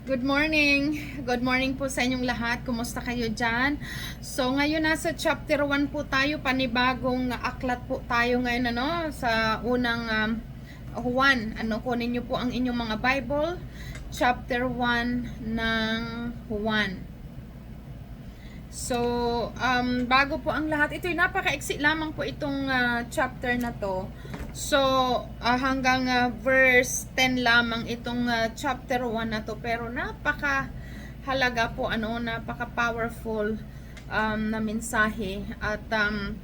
Good morning. Good morning po sa inyong lahat. Kumusta kayo dyan? So, ngayon nasa chapter 1 po tayo. Panibagong aklat po tayo ngayon ano, sa unang um, Juan. Ano, kunin niyo po ang inyong mga Bible. Chapter 1 ng Juan. So, um, bago po ang lahat, ito'y napaka-exit lamang po itong ah, chapter na to. So, ah, hanggang ah, verse 10 lamang itong ah, chapter 1 na to. Pero napaka halaga po, ano, napaka powerful um, na mensahe. At um,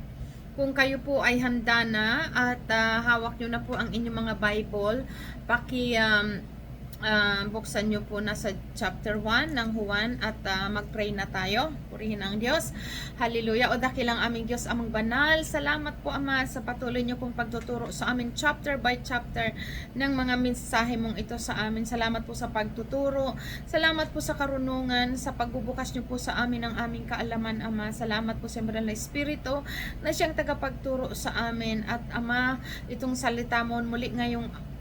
kung kayo po ay handa na at ah, hawak nyo na po ang inyong mga Bible, paki um, ah, buksan nyo po na sa chapter 1 ng Juan at ah, mag-pray na tayo. Purihin ang Diyos. Hallelujah. O dakilang aming Diyos, amang banal. Salamat po Ama sa patuloy nyo pong pagtuturo sa amin chapter by chapter ng mga mensahe mong ito sa amin. Salamat po sa pagtuturo. Salamat po sa karunungan, sa pagbubukas nyo po sa amin ng aming kaalaman, Ama. Salamat po sa Banal na Espiritu na siyang tagapagturo sa amin. At Ama, itong salita mo muli ngayong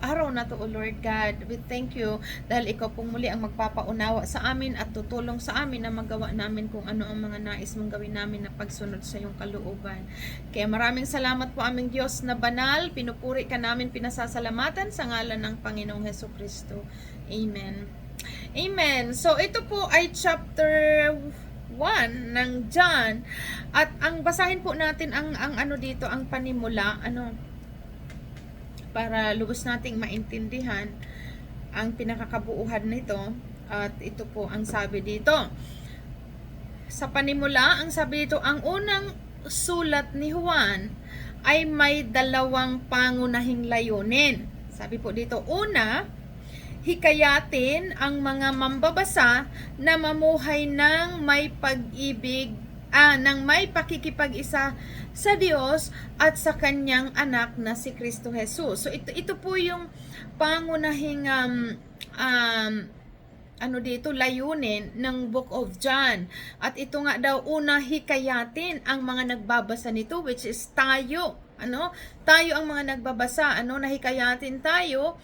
araw na to, O Lord God. We thank you dahil ikaw pong muli ang magpapaunawa sa amin at tutulong sa amin na magawa namin kung ano ang mga nais mong gawin namin na pagsunod sa iyong kalooban. Kaya maraming salamat po aming Diyos na banal. Pinupuri ka namin, pinasasalamatan sa ngalan ng Panginoong Heso Kristo. Amen. Amen. So ito po ay chapter 1 ng John at ang basahin po natin ang ang ano dito ang panimula ano para lubos nating maintindihan ang pinakakabuuhan nito at ito po ang sabi dito. Sa panimula ang sabi dito ang unang sulat ni Juan ay may dalawang pangunahing layunin. Sabi po dito una hikayatin ang mga mambabasa na mamuhay ng may pag-ibig ah, ng may pakikipag-isa sa Diyos at sa kanyang anak na si Kristo Jesus. So ito ito po yung pangunahing um, um, ano dito layunin ng Book of John. At ito nga daw una hikayatin ang mga nagbabasa nito which is tayo. Ano? Tayo ang mga nagbabasa, ano, nahikayatin tayo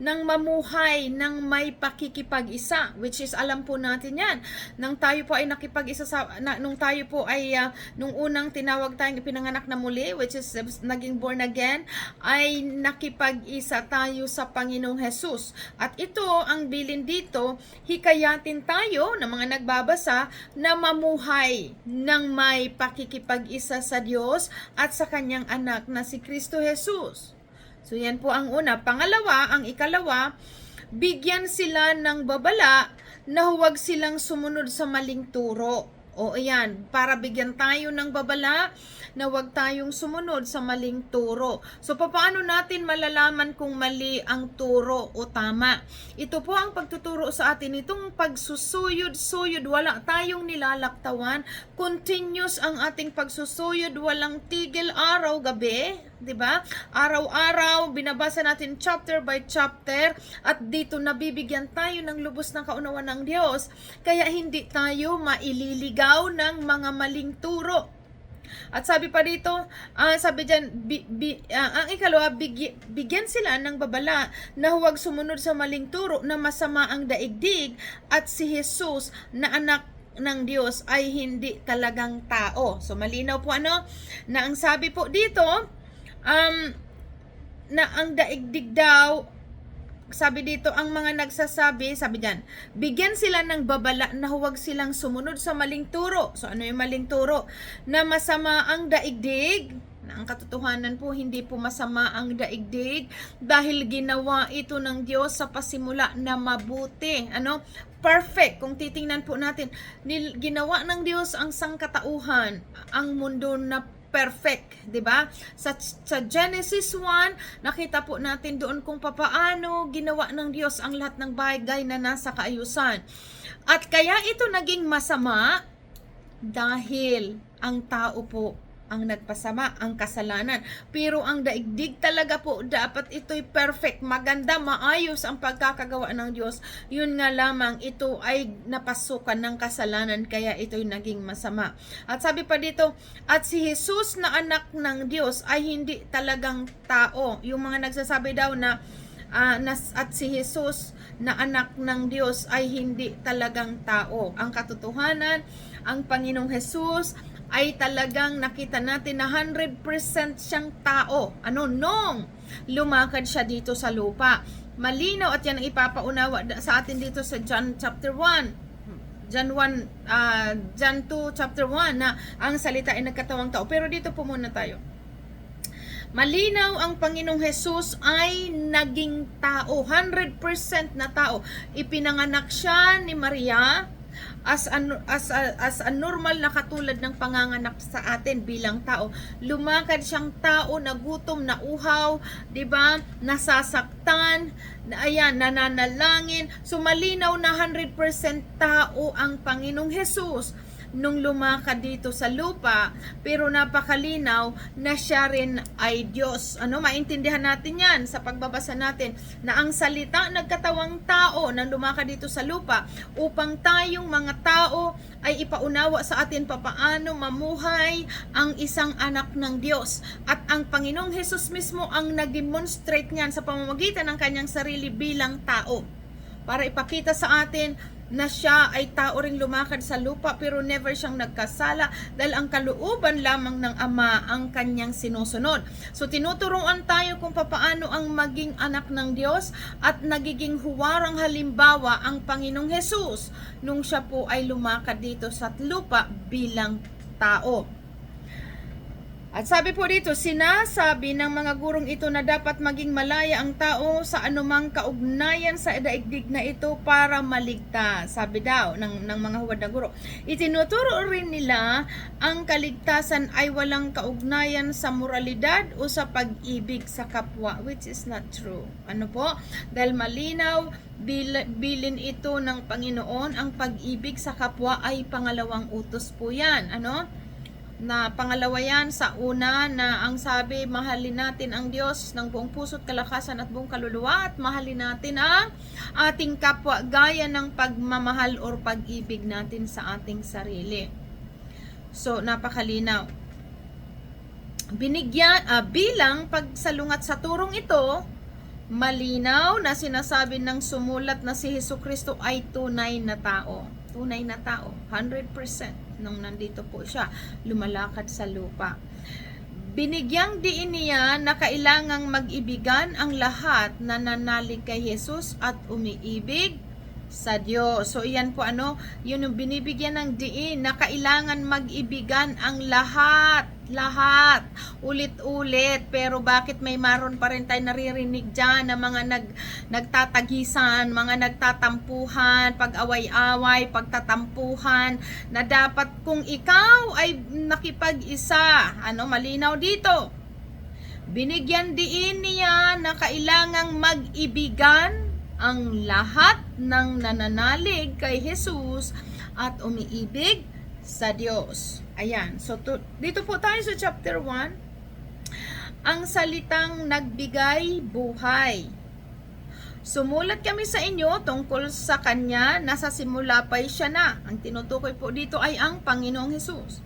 ng mamuhay ng may pakikipag-isa, which is alam po natin 'yan. Nang tayo po ay nakipag-isa sa na, nung tayo po ay ah, nung unang tinawag tayong pinanganak na muli, which is uh, naging born again, ay nakipag-isa tayo sa Panginoong Hesus. At ito ang bilin dito, hikayatin tayo ng mga nagbabasa na mamuhay ng may pakikipag-isa sa Diyos at sa kanyang anak na si Kristo Jesus. So yan po ang una. Pangalawa, ang ikalawa, bigyan sila ng babala na huwag silang sumunod sa maling turo. O ayan, para bigyan tayo ng babala na huwag tayong sumunod sa maling turo. So paano natin malalaman kung mali ang turo o tama? Ito po ang pagtuturo sa atin itong pagsusuyod-suyod, wala tayong nilalaktawan, continuous ang ating pagsusuyod, walang tigil araw gabi, 'di ba? Araw-araw binabasa natin chapter by chapter at dito nabibigyan tayo ng lubos ng kaunawan ng Diyos. Kaya hindi tayo maililigaw ng mga maling turo. At sabi pa dito, ah, sabi diyan, bi, bi- ah, ang ikalawa, bigi- bigyan sila ng babala na huwag sumunod sa maling turo na masama ang daigdig at si Jesus na anak ng Diyos ay hindi talagang tao. So malinaw po ano, na ang sabi po dito, um, na ang daigdig daw sabi dito, ang mga nagsasabi, sabi diyan, bigyan sila ng babala na huwag silang sumunod sa maling turo. So ano yung maling turo? Na masama ang daigdig, na ang katotohanan po, hindi po masama ang daigdig dahil ginawa ito ng Diyos sa pasimula na mabuti. Ano? Perfect. Kung titingnan po natin, ginawa ng Diyos ang sangkatauhan, ang mundo na perfect, 'di ba? Sa, sa Genesis 1, nakita po natin doon kung papaano ginawa ng Diyos ang lahat ng bagay na nasa kaayusan. At kaya ito naging masama dahil ang tao po ang nagpasama, ang kasalanan. Pero ang daigdig talaga po, dapat ito'y perfect, maganda, maayos ang pagkakagawa ng Diyos. Yun nga lamang, ito ay napasukan ng kasalanan, kaya ito'y naging masama. At sabi pa dito, at si Jesus na anak ng Diyos ay hindi talagang tao. Yung mga nagsasabi daw na ah, nas, at si Jesus na anak ng Diyos ay hindi talagang tao. Ang katotohanan, ang Panginoong Jesus ay talagang nakita natin na 100% siyang tao. Ano? Nung lumakad siya dito sa lupa. Malinaw at yan ang ipapaunawa sa atin dito sa John chapter 1. John 1, ah, John 2 chapter 1 na ang salita ay nagkatawang tao. Pero dito po muna tayo. Malinaw ang Panginoong Jesus ay naging tao, 100% na tao. Ipinanganak siya ni Maria as a, as a, as a normal na katulad ng panganganak sa atin bilang tao. Lumakad siyang tao na gutom, na uhaw, 'di ba? Nasasaktan, na ayan, nananalangin. So malinaw na 100% tao ang Panginoong Jesus nung lumakad dito sa lupa, pero napakalinaw na siya rin ay Diyos. Ano, maintindihan natin yan sa pagbabasa natin na ang salita nagkatawang tao nang lumakad dito sa lupa upang tayong mga tao ay ipaunawa sa atin papaano mamuhay ang isang anak ng Diyos. At ang Panginoong Hesus mismo ang nag-demonstrate niyan sa pamamagitan ng kanyang sarili bilang tao para ipakita sa atin na siya ay tao ring lumakad sa lupa pero never siyang nagkasala dahil ang kalooban lamang ng Ama ang kanyang sinusunod. So tinuturuan tayo kung papaano ang maging anak ng Diyos at nagiging huwarang halimbawa ang Panginoong Hesus nung siya po ay lumakad dito sa lupa bilang tao. At sabi po dito, sinasabi ng mga gurong ito na dapat maging malaya ang tao sa anumang kaugnayan sa daigdig na ito para maligtas. Sabi daw ng, ng mga huwad na guro. Itinuturo rin nila ang kaligtasan ay walang kaugnayan sa moralidad o sa pag-ibig sa kapwa, which is not true. Ano po? Dahil malinaw, bil, bilin ito ng Panginoon, ang pag-ibig sa kapwa ay pangalawang utos po yan. Ano? Na pangalawa yan sa una na ang sabi mahalin natin ang Diyos ng buong puso't kalakasan at buong kaluluwa at mahalin natin ang ating kapwa gaya ng pagmamahal or pag-ibig natin sa ating sarili. So napakalinaw. Binigyan ah, bilang pagsalungat sa turong ito, malinaw na sinasabi ng sumulat na si Hesus Kristo ay tunay na tao. Tunay na tao, 100% nung nandito po siya, lumalakad sa lupa. Binigyang diin niya na kailangang mag-ibigan ang lahat na nanalig kay Jesus at umiibig sa Diyos. So, iyan po ano, yun yung binibigyan ng diin na kailangan mag-ibigan ang lahat. Lahat. Ulit-ulit. Pero bakit may maron pa rin tayo naririnig dyan na mga nag, nagtatagisan, mga nagtatampuhan, pag-away-away, pagtatampuhan, na dapat kung ikaw ay nakipag-isa, ano, malinaw dito. Binigyan diin niya na kailangang mag-ibigan ang lahat ng nananalig kay Jesus at umiibig sa Diyos. Ayan. So, to, dito po tayo sa chapter 1. Ang salitang nagbigay buhay. Sumulat kami sa inyo tungkol sa Kanya, nasa simula pa siya na. Ang tinutukoy po dito ay ang Panginoong Hesus.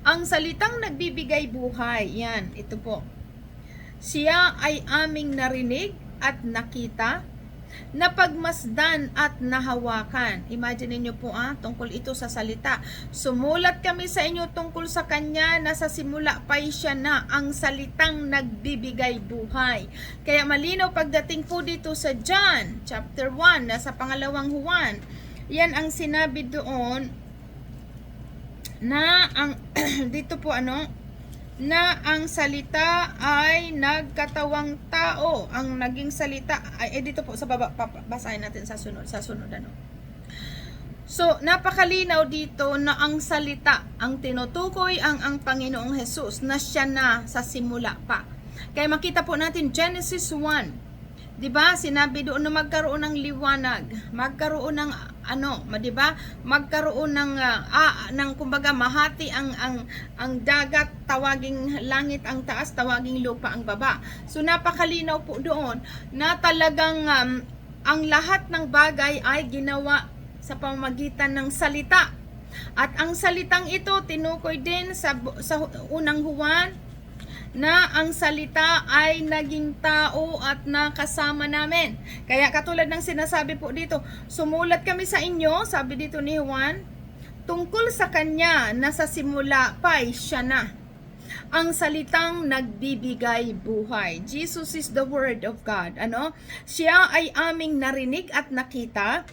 Ang salitang nagbibigay buhay, yan, ito po. Siya ay aming narinig at nakita napagmasdan at nahawakan. Imagine niyo po ah, tungkol ito sa salita. Sumulat kami sa inyo tungkol sa kanya na sa simula pa siya na ang salitang nagbibigay buhay. Kaya malinaw pagdating po dito sa John chapter 1 na sa pangalawang Juan. Yan ang sinabi doon na ang dito po ano na ang salita ay nagkatawang tao. Ang naging salita ay eh, dito po sa baba basahin natin sa sunod sa sunod ano. So, napakalinaw dito na ang salita, ang tinutukoy ang ang Panginoong Hesus na siya na sa simula pa. Kaya makita po natin Genesis 1. 'Di ba? Sinabi doon na magkaroon ng liwanag, magkaroon ng ano, 'di ba? Magkaroon ng ah, ah, ng kumbaga mahati ang ang ang dagat, tawaging langit ang taas, tawaging lupa ang baba. So napakalinaw po doon na talagang um, ang lahat ng bagay ay ginawa sa pamamagitan ng salita. At ang salitang ito tinukoy din sa sa unang Juan na ang salita ay naging tao at nakasama namin. Kaya katulad ng sinasabi po dito, sumulat kami sa inyo, sabi dito ni Juan, tungkol sa kanya na sa simula pa ay siya na ang salitang nagbibigay buhay. Jesus is the word of God. Ano? Siya ay aming narinig at nakita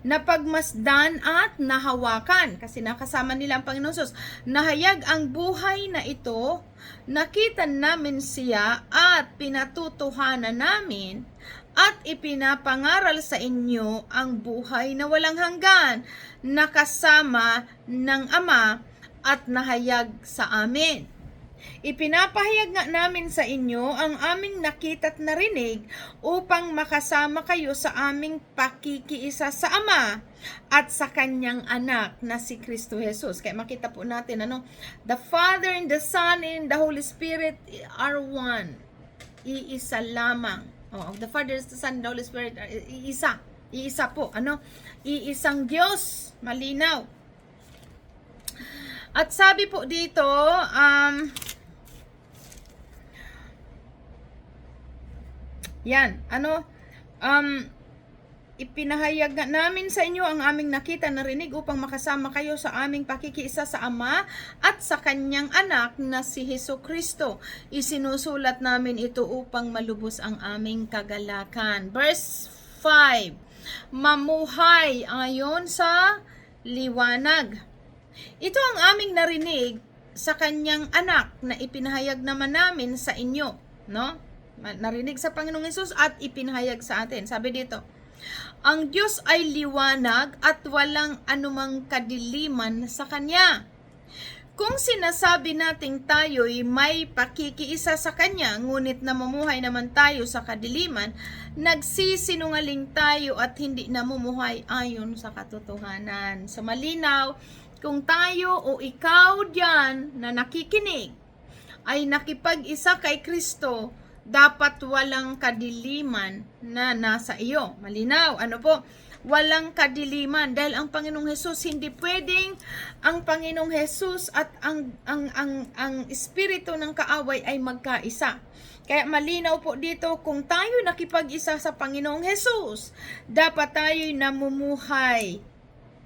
napagmasdan at nahawakan kasi nakasama nila ang Panginoon Sus. Nahayag ang buhay na ito, nakita namin siya at pinatutuhanan namin at ipinapangaral sa inyo ang buhay na walang hanggan, nakasama ng Ama at nahayag sa amin. Ipinapahayag nga namin sa inyo ang aming nakita at narinig upang makasama kayo sa aming pakikiisa sa Ama at sa kanyang anak na si Kristo Jesus. Kaya makita po natin ano, the Father and the Son and the Holy Spirit are one. Iisa lamang. Oh, the Father, the Son, and the Holy Spirit are iisa. Iisa po, ano? Iisang Diyos. Malinaw. At sabi po dito, um, yan, ano, um, ipinahayag nga namin sa inyo ang aming nakita narinig upang makasama kayo sa aming pakikiisa sa Ama at sa Kanyang anak na si Heso Kristo. Isinusulat namin ito upang malubos ang aming kagalakan. Verse 5, Mamuhay ayon sa liwanag. Ito ang aming narinig sa kanyang anak na ipinahayag naman namin sa inyo, no? Narinig sa Panginoong Hesus at ipinahayag sa atin. Sabi dito, ang Diyos ay liwanag at walang anumang kadiliman sa Kanya. Kung sinasabi nating tayo'y may pakikiisa sa Kanya, ngunit namumuhay naman tayo sa kadiliman, nagsisinungaling tayo at hindi namumuhay ayon sa katotohanan. Sa malinaw, kung tayo o ikaw diyan na nakikinig ay nakipag-isa kay Kristo, dapat walang kadiliman na nasa iyo. Malinaw, ano po? Walang kadiliman dahil ang Panginoong Hesus hindi pwedeng ang Panginoong Hesus at ang ang ang ang espiritu ng kaaway ay magkaisa. Kaya malinaw po dito kung tayo nakipag-isa sa Panginoong Hesus, dapat tayo'y namumuhay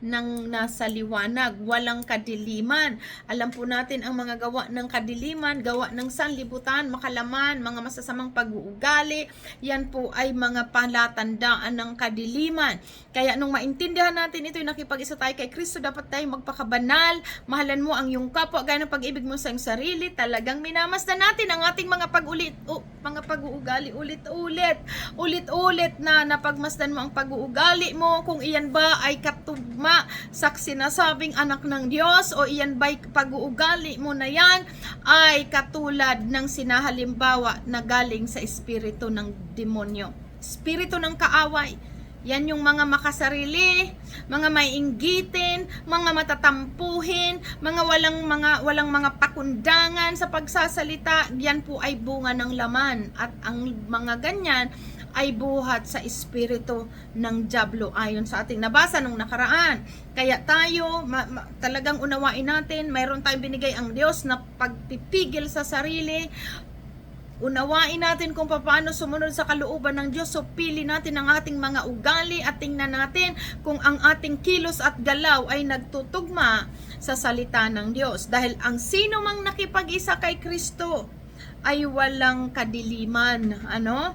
ng nasa liwanag, walang kadiliman. Alam po natin ang mga gawa ng kadiliman, gawa ng sanlibutan, makalaman, mga masasamang pag-uugali, yan po ay mga palatandaan ng kadiliman. Kaya nung maintindihan natin ito, nakipag-isa tayo kay Kristo, dapat tayo magpakabanal, mahalan mo ang iyong kapwa, gaya ng pag-ibig mo sa iyong sarili, talagang minamasdan natin ang ating mga pag-ulit, oh, mga pag-uugali, ulit-ulit, ulit-ulit na napagmasdan mo ang pag-uugali mo, kung iyan ba ay katugma sa sinasabing anak ng Diyos o iyan ba'y pag-uugali mo na yan ay katulad ng sinahalimbawa na galing sa espiritu ng demonyo. Espiritu ng kaaway. Yan yung mga makasarili, mga maiinggitin, mga matatampuhin, mga walang mga walang mga pakundangan sa pagsasalita, yan po ay bunga ng laman at ang mga ganyan ay buhat sa espiritu ng Diablo ayon sa ating nabasa nung nakaraan. Kaya tayo ma- ma- talagang unawain natin, mayroon tayong binigay ang Diyos na pagpipigil sa sarili, unawain natin kung paano sumunod sa kalooban ng Diyos. So, pili natin ang ating mga ugali at tingnan natin kung ang ating kilos at galaw ay nagtutugma sa salita ng Diyos. Dahil ang sino mang nakipag-isa kay Kristo ay walang kadiliman. Ano?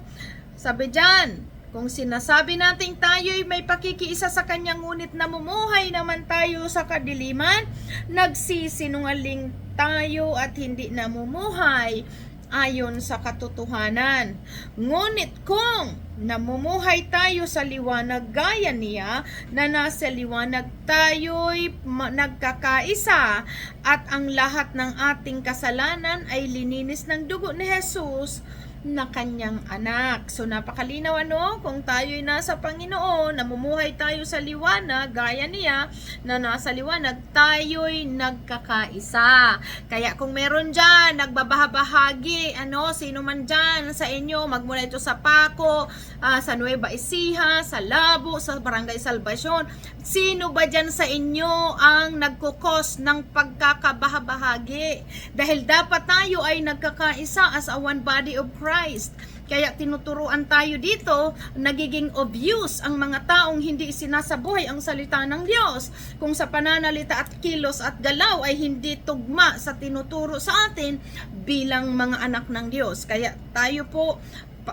Sabi dyan, kung sinasabi nating tayo'y may pakikiisa sa kanyang ngunit namumuhay naman tayo sa kadiliman, nagsisinungaling tayo at hindi namumuhay ayon sa katotohanan. Ngunit kung namumuhay tayo sa liwanag gaya niya, na nasa liwanag tayo'y nagkakaisa at ang lahat ng ating kasalanan ay lininis ng dugo ni Jesus, na kanyang anak. So napakalinaw ano, kung tayo'y nasa Panginoon, namumuhay tayo sa liwanag, gaya niya na nasa liwanag, tayo'y nagkakaisa. Kaya kung meron dyan, nagbabahabahagi, ano, sino man dyan sa inyo, magmula ito sa Paco, ah, sa Nueva Ecija, sa Labo, sa Barangay Salvacion, sino ba dyan sa inyo ang nagkukos ng pagkakabahabahagi? Dahil dapat tayo ay nagkakaisa as a one body of Christ. Kaya tinuturuan tayo dito, nagiging obvious ang mga taong hindi sinasabuhay ang salita ng Diyos. Kung sa pananalita at kilos at galaw ay hindi tugma sa tinuturo sa atin bilang mga anak ng Diyos. Kaya tayo po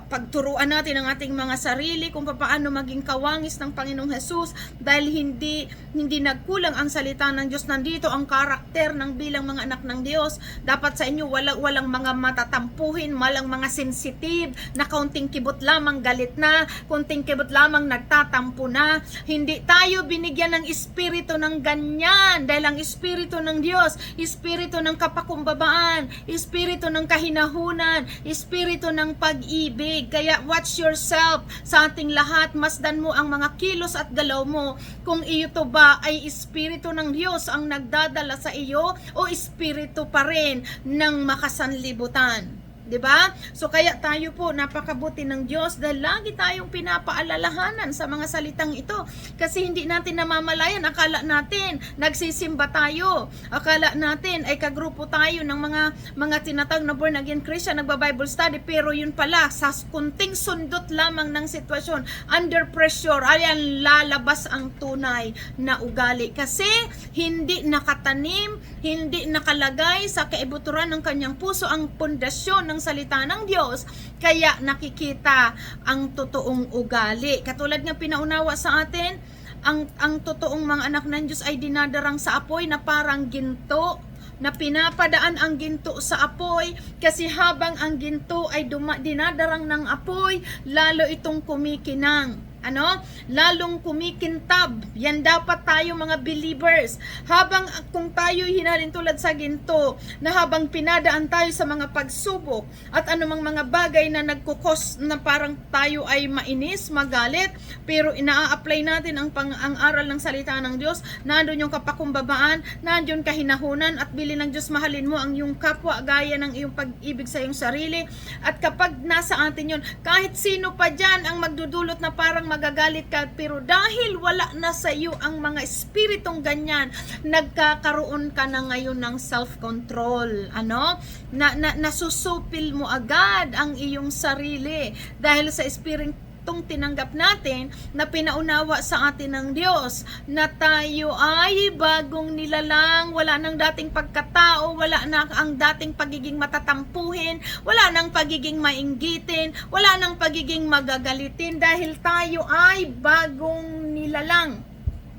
pagturuan natin ang ating mga sarili kung paano maging kawangis ng Panginoong Hesus dahil hindi hindi nagkulang ang salita ng Diyos. Nandito ang karakter ng bilang mga anak ng Diyos. Dapat sa inyo wala, walang mga matatampuhin walang mga sensitive na kaunting kibot lamang galit na kaunting kibot lamang nagtatampo na. Hindi tayo binigyan ng espiritu ng ganyan dahil ang espiritu ng Diyos espiritu ng kapakumbabaan espiritu ng kahinahunan espiritu ng pag-ibig kaya watch yourself. Sa ating lahat masdan mo ang mga kilos at galaw mo. Kung iyo ba ay espiritu ng Diyos ang nagdadala sa iyo o espiritu pa rin ng makasanlibutan 'Di ba? So kaya tayo po napakabuti ng Diyos dahil lagi tayong pinapaalalahanan sa mga salitang ito kasi hindi natin namamalayan akala natin nagsisimba tayo. Akala natin ay kagrupo tayo ng mga mga tinatawag na born again Christian nagba-Bible study pero yun pala sa kunting sundot lamang ng sitwasyon under pressure ayan lalabas ang tunay na ugali kasi hindi nakatanim, hindi nakalagay sa kaibuturan ng kanyang puso ang pundasyon ng salita ng Diyos, kaya nakikita ang totoong ugali. Katulad ng pinaunawa sa atin, ang, ang totoong mga anak ng Diyos ay dinadarang sa apoy na parang ginto na pinapadaan ang ginto sa apoy kasi habang ang ginto ay duma- dinadarang ng apoy, lalo itong kumikinang ano, lalong kumikintab. Yan dapat tayo mga believers. Habang kung tayo hinalin tulad sa ginto, na habang pinadaan tayo sa mga pagsubok at anumang mga bagay na nagkukos na parang tayo ay mainis, magalit, pero ina-apply natin ang, pang, ang aral ng salita ng Diyos, nandun yung kapakumbabaan, nandun kahinahunan at bili ng Diyos mahalin mo ang iyong kapwa gaya ng iyong pag-ibig sa iyong sarili. At kapag nasa atin yun, kahit sino pa dyan ang magdudulot na parang magagalit ka, pero dahil wala na sa iyo ang mga espiritong ganyan, nagkakaroon ka na ngayon ng self-control. Ano? Na, na, nasusupil mo agad ang iyong sarili dahil sa espiritong tinanggap natin na pinaunawa sa atin ng Diyos na tayo ay bagong nilalang, wala nang dating pagkatao, wala na ang dating pagiging matatampuhin, wala nang pagiging mainggitin, wala nang pagiging magagalitin dahil tayo ay bagong nilalang.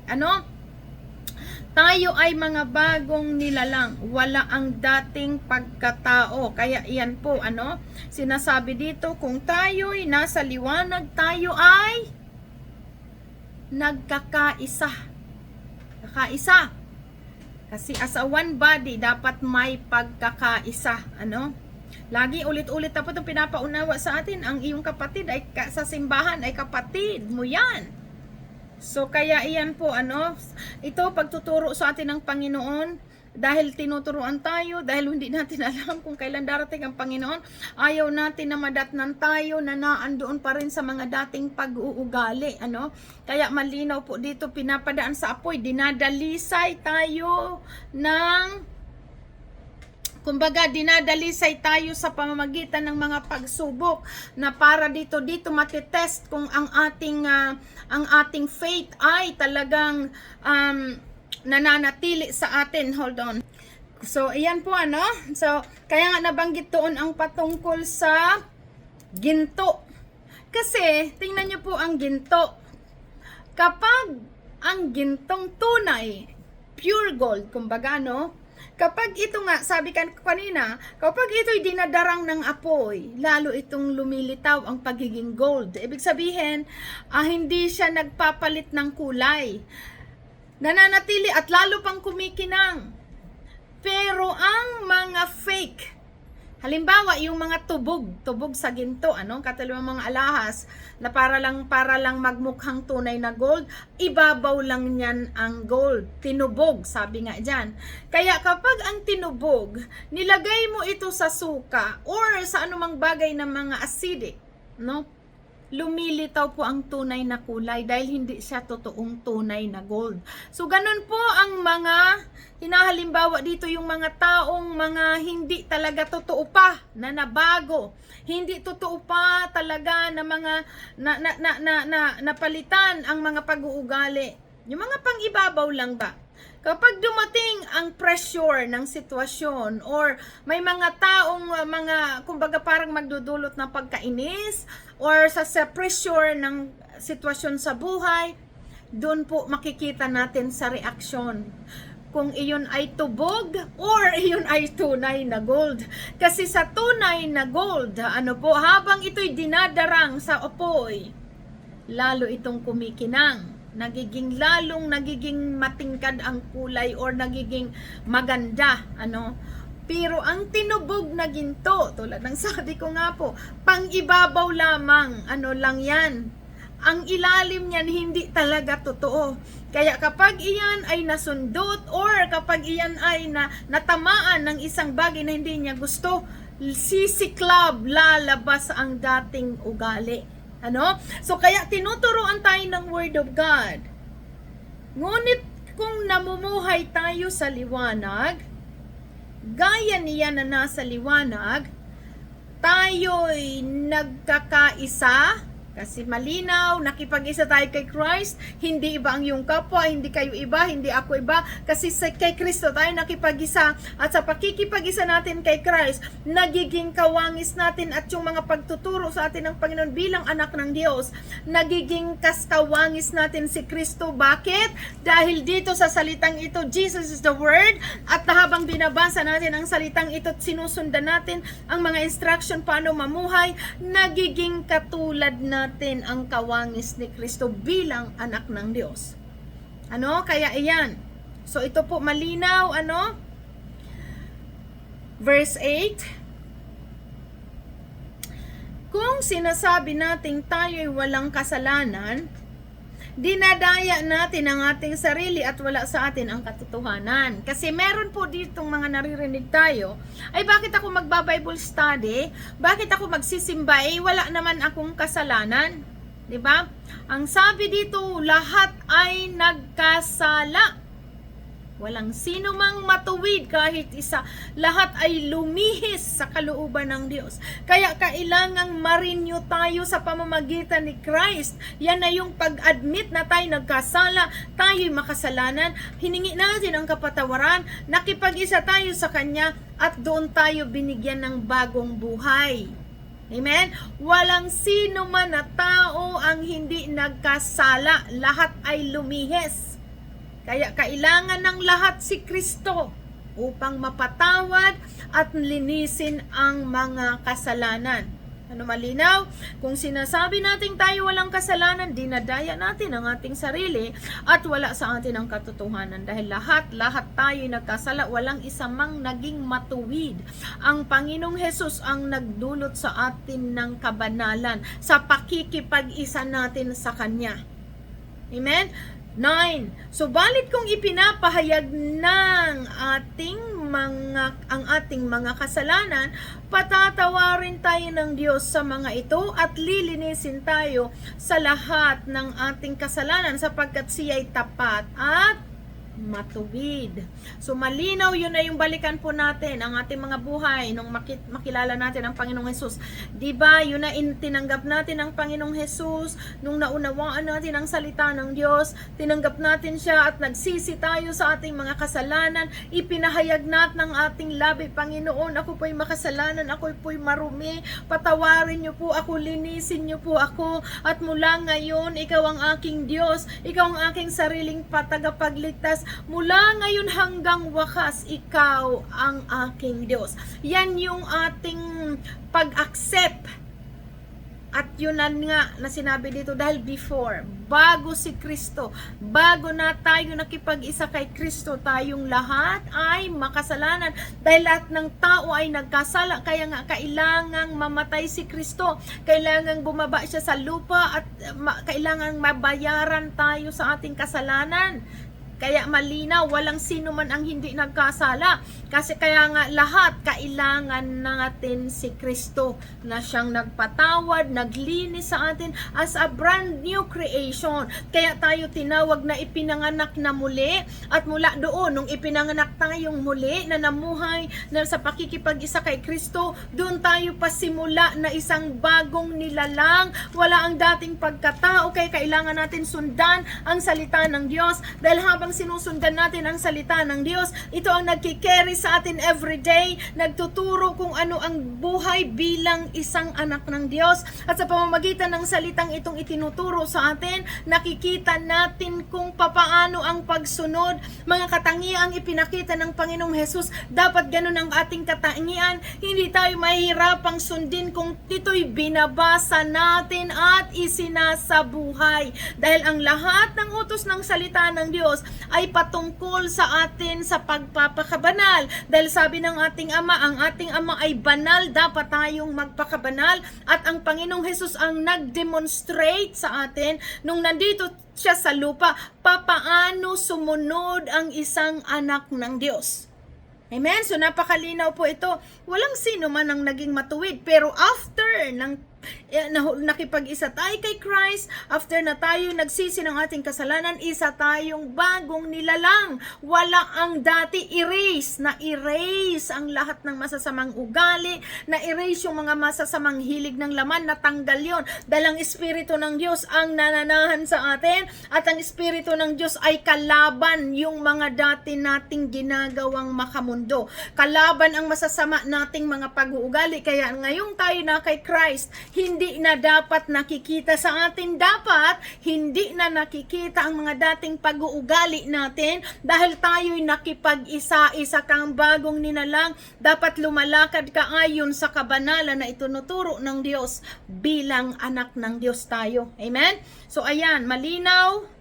Ano? Tayo ay mga bagong nilalang. Wala ang dating pagkatao. Kaya iyan po, ano? Sinasabi dito, kung tayo'y nasa liwanag, tayo ay nagkakaisa. Kakaisa. Kasi as a one body, dapat may pagkakaisa. Ano? Lagi ulit-ulit na po itong pinapaunawa sa atin. Ang iyong kapatid ay sa simbahan ay kapatid mo yan. So kaya iyan po ano, ito pagtuturo sa atin ng Panginoon dahil tinuturuan tayo, dahil hindi natin alam kung kailan darating ang Panginoon, ayaw natin na madatnan tayo na naandoon pa rin sa mga dating pag-uugali, ano? Kaya malinaw po dito, pinapadaan sa apoy, dinadalisay tayo ng Kumbaga, dinadalisay tayo sa pamamagitan ng mga pagsubok na para dito dito matitest kung ang ating ah, ang ating faith ay talagang um, nananatili sa atin. Hold on. So, ayan po ano. So, kaya nga nabanggit doon ang patungkol sa ginto. Kasi, tingnan niyo po ang ginto. Kapag ang gintong tunay, pure gold, kumbaga no, Kapag ito nga, sabi kan kanina, kapag ito'y dinadarang ng apoy, lalo itong lumilitaw ang pagiging gold. Ibig sabihin, ah, hindi siya nagpapalit ng kulay. Nananatili at lalo pang kumikinang. Pero ang mga fake, Halimbawa, yung mga tubog, tubog sa ginto, ano, katulad ng mga alahas na para lang para lang magmukhang tunay na gold, ibabaw lang niyan ang gold. Tinubog, sabi nga diyan. Kaya kapag ang tinubog, nilagay mo ito sa suka or sa anumang bagay na mga acidic, no? Lumilitaw po ang tunay na kulay dahil hindi siya totoong tunay na gold. So ganun po ang mga hinahalimbawa dito yung mga taong mga hindi talaga totoo pa na nabago. Hindi totoo pa talaga na mga na na na na, na napalitan ang mga pag-uugali. Yung mga pang-ibabaw lang ba? Kapag dumating ang pressure ng sitwasyon or may mga taong uh, mga kumbaga parang magdudulot ng pagkainis or sa, sa pressure ng sitwasyon sa buhay, doon po makikita natin sa reaksyon kung iyon ay tubog or iyon ay tunay na gold. Kasi sa tunay na gold, ano po, habang ito'y dinadarang sa apoy, lalo itong kumikinang nagiging lalong nagiging matingkad ang kulay or nagiging maganda ano? Pero ang tinubog na ginto tulad ng sabi ko nga po pang ibabaw lamang ano lang yan. Ang ilalim niyan hindi talaga totoo. Kaya kapag iyan ay nasundot or kapag iyan ay na, natamaan ng isang bagay na hindi niya gusto sisiklab lalabas ang dating ugali ano? So, kaya tinuturoan tayo ng Word of God. Ngunit kung namumuhay tayo sa liwanag, gaya niya na nasa liwanag, tayo'y nagkakaisa kasi malinaw, nakipag-isa tayo kay Christ, hindi iba ang iyong kapwa, hindi kayo iba, hindi ako iba, kasi sa, kay Kristo tayo nakipag-isa, at sa pakikipag-isa natin kay Christ, nagiging kawangis natin at yung mga pagtuturo sa atin ng Panginoon bilang anak ng Diyos, nagiging kaskawangis natin si Kristo. Bakit? Dahil dito sa salitang ito, Jesus is the Word, at habang binabasa natin ang salitang ito at sinusundan natin ang mga instruction paano mamuhay, nagiging katulad na natin ang kawangis ni Kristo bilang anak ng Diyos. Ano? Kaya iyan. So ito po malinaw, ano? Verse 8. Kung sinasabi nating tayo'y walang kasalanan, dinadaya natin ang ating sarili at wala sa atin ang katotohanan. Kasi meron po ditong mga naririnig tayo, ay bakit ako magba-Bible study? Bakit ako magsisimba? Eh, wala naman akong kasalanan. 'Di ba? Ang sabi dito, lahat ay nagkasala. Walang sino mang matuwid kahit isa. Lahat ay lumihis sa kalooban ng Diyos. Kaya kailangang marinyo tayo sa pamamagitan ni Christ. Yan na yung pag-admit na tayo nagkasala, tayo'y makasalanan, hiningi natin ang kapatawaran, nakipag-isa tayo sa Kanya, at doon tayo binigyan ng bagong buhay. Amen? Walang sino man na tao ang hindi nagkasala. Lahat ay lumihis. Kaya kailangan ng lahat si Kristo upang mapatawad at linisin ang mga kasalanan. Ano malinaw? Kung sinasabi natin tayo walang kasalanan, dinadaya natin ang ating sarili at wala sa atin ang katotohanan. Dahil lahat, lahat tayo nagkasala, walang isa mang naging matuwid. Ang Panginoong Hesus ang nagdulot sa atin ng kabanalan sa pakikipag-isa natin sa Kanya. Amen? 9. Subalit kung ipinapahayag ng ating mga ang ating mga kasalanan, patatawarin tayo ng Diyos sa mga ito at lilinisin tayo sa lahat ng ating kasalanan sapagkat siya ay tapat at matuwid. So malinaw yun na yung balikan po natin ang ating mga buhay nung makilala natin ang Panginoong Hesus. 'Di ba? Yun na in, tinanggap natin ang Panginoong Hesus nung naunawaan natin ang salita ng Diyos, tinanggap natin siya at nagsisi tayo sa ating mga kasalanan, ipinahayag natin ng ating labi, Panginoon, ako po'y makasalanan, ako po'y marumi, patawarin niyo po ako, linisin niyo po ako at mula ngayon ikaw ang aking Diyos, ikaw ang aking sariling patagapagligtas mula ngayon hanggang wakas, ikaw ang aking Diyos. Yan yung ating pag-accept At yun nga na sinabi dito dahil before, bago si Kristo, bago na tayo nakipag-isa kay Kristo, tayong lahat ay makasalanan. Dahil lahat ng tao ay nagkasala, kaya nga kailangang mamatay si Kristo. Kailangang bumaba siya sa lupa at kailangang mabayaran tayo sa ating kasalanan. Kaya malinaw, walang sino man ang hindi nagkasala. Kasi kaya nga lahat, kailangan natin si Kristo na siyang nagpatawad, naglinis sa atin as a brand new creation. Kaya tayo tinawag na ipinanganak na muli. At mula doon, nung ipinanganak tayong muli, na namuhay na sa pakikipag-isa kay Kristo, doon tayo pasimula na isang bagong nilalang. Wala ang dating pagkatao, kaya kailangan natin sundan ang salita ng Diyos. Dahil habang sinusundan natin ang salita ng Diyos, ito ang nagkikerry sa atin everyday, nagtuturo kung ano ang buhay bilang isang anak ng Diyos. At sa pamamagitan ng salitang itong itinuturo sa atin, nakikita natin kung papaano ang pagsunod, mga katangiang ipinakita ng Panginoong Hesus. Dapat ganun ang ating katangian. Hindi tayo mahihirapang sundin kung ito'y binabasa natin at isinasabuhay. Dahil ang lahat ng utos ng salita ng Diyos ay patungkol sa atin sa pagpapakabanal. Dahil sabi ng ating Ama, ang ating Ama ay banal, dapat tayong magpakabanal at ang Panginoong Hesus ang nag-demonstrate sa atin nung nandito siya sa lupa, papaano sumunod ang isang anak ng Diyos. Amen? So napakalinaw po ito. Walang sino man ang naging matuwid. Pero after ng nakipag-isa tayo kay Christ, after na tayo nagsisi ng ating kasalanan, isa tayong bagong nilalang. Wala ang dati erase, na erase ang lahat ng masasamang ugali, na erase yung mga masasamang hilig ng laman, natanggal yon Dahil ang Espiritu ng Diyos ang nananahan sa atin, at ang Espiritu ng Diyos ay kalaban yung mga dati nating ginagawang makamundo. Kalaban ang masasama nating mga pag-uugali. Kaya ngayong tayo na kay Christ, hindi na dapat nakikita sa atin. Dapat hindi na nakikita ang mga dating pag-uugali natin dahil tayo'y nakipag-isa-isa kang bagong ninalang. Dapat lumalakad ka ayon sa kabanalan na itunuturo ng Diyos bilang anak ng Diyos tayo. Amen? So ayan, malinaw.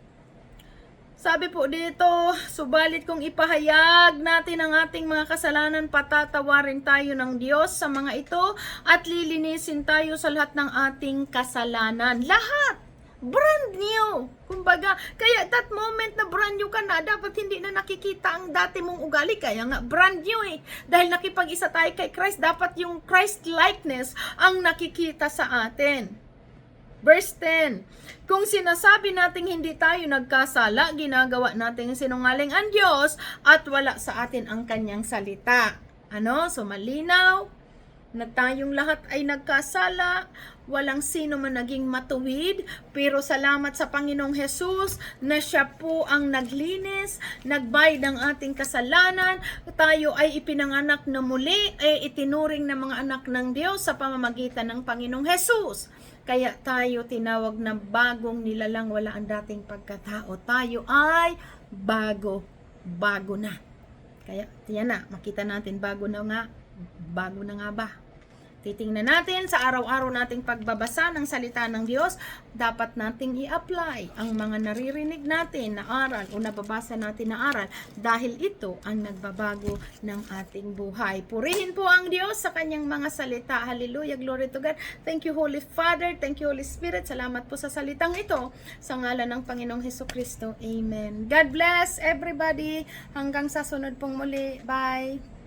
Sabi po dito, subalit kung ipahayag natin ang ating mga kasalanan, patatawarin tayo ng Diyos sa mga ito at lilinisin tayo sa lahat ng ating kasalanan. Lahat! Brand new! Kumbaga, kaya that moment na brand new ka na, dapat hindi na nakikita ang dati mong ugali. Kaya nga, brand new eh. Dahil nakipag-isa tayo kay Christ, dapat yung Christ-likeness ang nakikita sa atin. Verse 10, Kung sinasabi nating hindi tayo nagkasala, ginagawa nating sinungaling ang Diyos at wala sa atin ang kanyang salita. Ano? So malinaw na tayong lahat ay nagkasala, walang sino man naging matuwid, pero salamat sa Panginoong Hesus na siya po ang naglinis, nagbayad ng ating kasalanan, tayo ay ipinanganak na muli, ay itinuring na mga anak ng Diyos sa pamamagitan ng Panginoong Hesus. Kaya tayo tinawag na bagong nilalang wala ang dating pagkatao. Tayo ay bago, bago na. Kaya, yan na, makita natin, bago na nga, bago na nga ba? Titingnan natin sa araw-araw nating pagbabasa ng salita ng Diyos, dapat nating i-apply ang mga naririnig natin na aral o nababasa natin na aral dahil ito ang nagbabago ng ating buhay. Purihin po ang Diyos sa kanyang mga salita. Hallelujah, glory to God. Thank you Holy Father, thank you Holy Spirit. Salamat po sa salitang ito sa ngalan ng Panginoong Heso Kristo. Amen. God bless everybody. Hanggang sa sunod pong muli. Bye.